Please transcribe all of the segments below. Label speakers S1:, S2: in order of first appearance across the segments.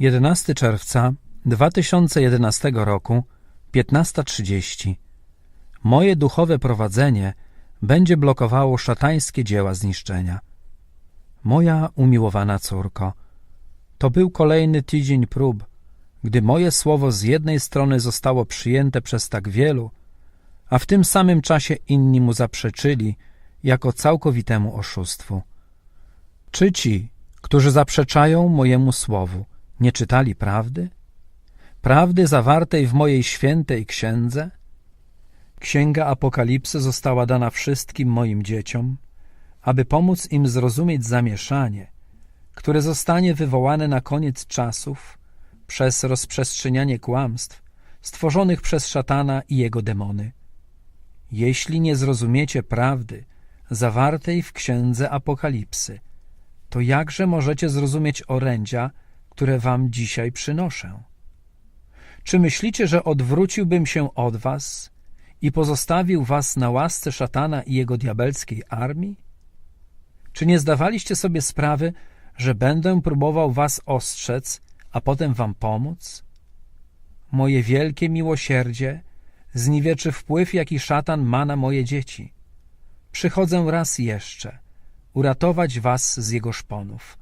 S1: 11 czerwca 2011 roku, 15.30. Moje duchowe prowadzenie będzie blokowało szatańskie dzieła zniszczenia. Moja umiłowana córko, to był kolejny tydzień prób, gdy moje słowo z jednej strony zostało przyjęte przez tak wielu, a w tym samym czasie inni mu zaprzeczyli jako całkowitemu oszustwu. Czy ci, którzy zaprzeczają mojemu słowu, nie czytali prawdy? Prawdy zawartej w mojej świętej księdze? Księga Apokalipsy została dana wszystkim moim dzieciom, aby pomóc im zrozumieć zamieszanie, które zostanie wywołane na koniec czasów przez rozprzestrzenianie kłamstw stworzonych przez szatana i jego demony. Jeśli nie zrozumiecie prawdy zawartej w księdze Apokalipsy, to jakże możecie zrozumieć orędzia, które wam dzisiaj przynoszę? Czy myślicie, że odwróciłbym się od was i pozostawił was na łasce szatana i jego diabelskiej armii? Czy nie zdawaliście sobie sprawy, że będę próbował was ostrzec, a potem wam pomóc? Moje wielkie miłosierdzie zniwieczy wpływ, jaki szatan ma na moje dzieci. Przychodzę raz jeszcze, uratować was z jego szponów.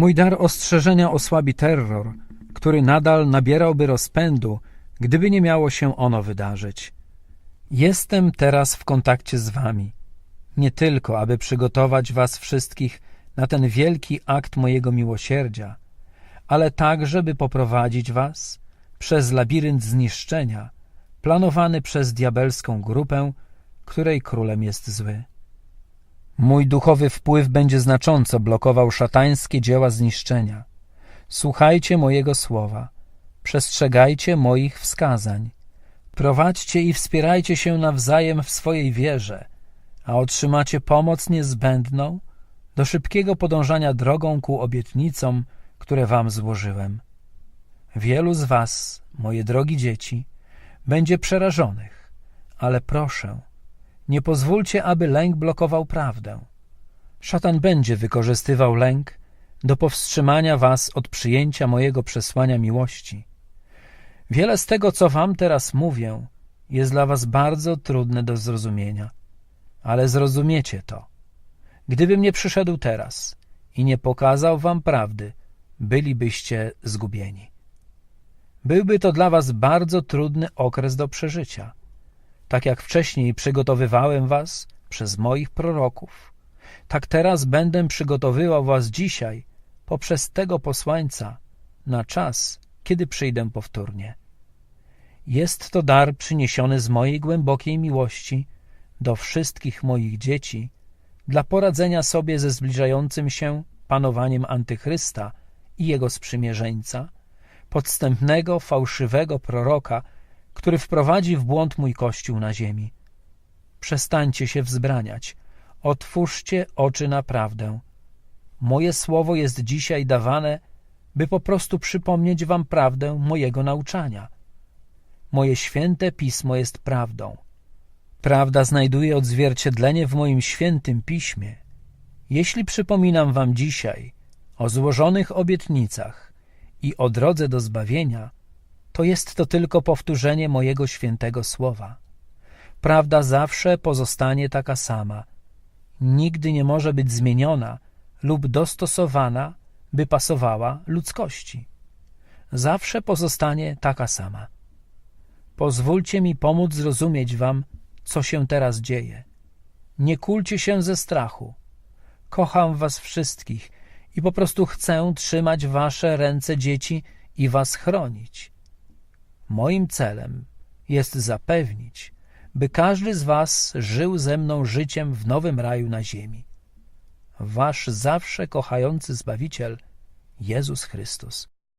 S1: Mój dar ostrzeżenia osłabi terror, który nadal nabierałby rozpędu, gdyby nie miało się ono wydarzyć. Jestem teraz w kontakcie z wami, nie tylko aby przygotować was wszystkich na ten wielki akt mojego miłosierdzia, ale także by poprowadzić was przez labirynt zniszczenia, planowany przez diabelską grupę, której królem jest zły. Mój duchowy wpływ będzie znacząco blokował szatańskie dzieła zniszczenia. Słuchajcie mojego słowa, przestrzegajcie moich wskazań, prowadźcie i wspierajcie się nawzajem w swojej wierze, a otrzymacie pomoc niezbędną do szybkiego podążania drogą ku obietnicom, które wam złożyłem. Wielu z was, moje drogi dzieci, będzie przerażonych, ale proszę, nie pozwólcie, aby lęk blokował prawdę. Szatan będzie wykorzystywał lęk do powstrzymania was od przyjęcia mojego przesłania miłości. Wiele z tego, co wam teraz mówię, jest dla was bardzo trudne do zrozumienia, ale zrozumiecie to. Gdybym nie przyszedł teraz i nie pokazał wam prawdy, bylibyście zgubieni. Byłby to dla was bardzo trudny okres do przeżycia. Tak jak wcześniej przygotowywałem was przez moich proroków, tak teraz będę przygotowywał was dzisiaj poprzez tego posłańca na czas, kiedy przyjdę powtórnie. Jest to dar przyniesiony z mojej głębokiej miłości do wszystkich moich dzieci dla poradzenia sobie ze zbliżającym się panowaniem antychrysta i jego sprzymierzeńca, podstępnego, fałszywego proroka, który wprowadzi w błąd mój Kościół na ziemi. Przestańcie się wzbraniać, otwórzcie oczy na prawdę. Moje słowo jest dzisiaj dawane, by po prostu przypomnieć wam prawdę mojego nauczania. Moje święte pismo jest prawdą. Prawda znajduje odzwierciedlenie w moim świętym piśmie. Jeśli przypominam wam dzisiaj o złożonych obietnicach i o drodze do zbawienia, to jest to tylko powtórzenie mojego świętego słowa. Prawda zawsze pozostanie taka sama. Nigdy nie może być zmieniona lub dostosowana, by pasowała ludzkości. Zawsze pozostanie taka sama. Pozwólcie mi pomóc zrozumieć wam, co się teraz dzieje. Nie kulcie się ze strachu. Kocham was wszystkich i po prostu chcę trzymać wasze ręce dzieci i was chronić. Moim celem jest zapewnić, by każdy z was żył ze mną życiem w nowym raju na ziemi. Wasz zawsze kochający Zbawiciel, Jezus Chrystus.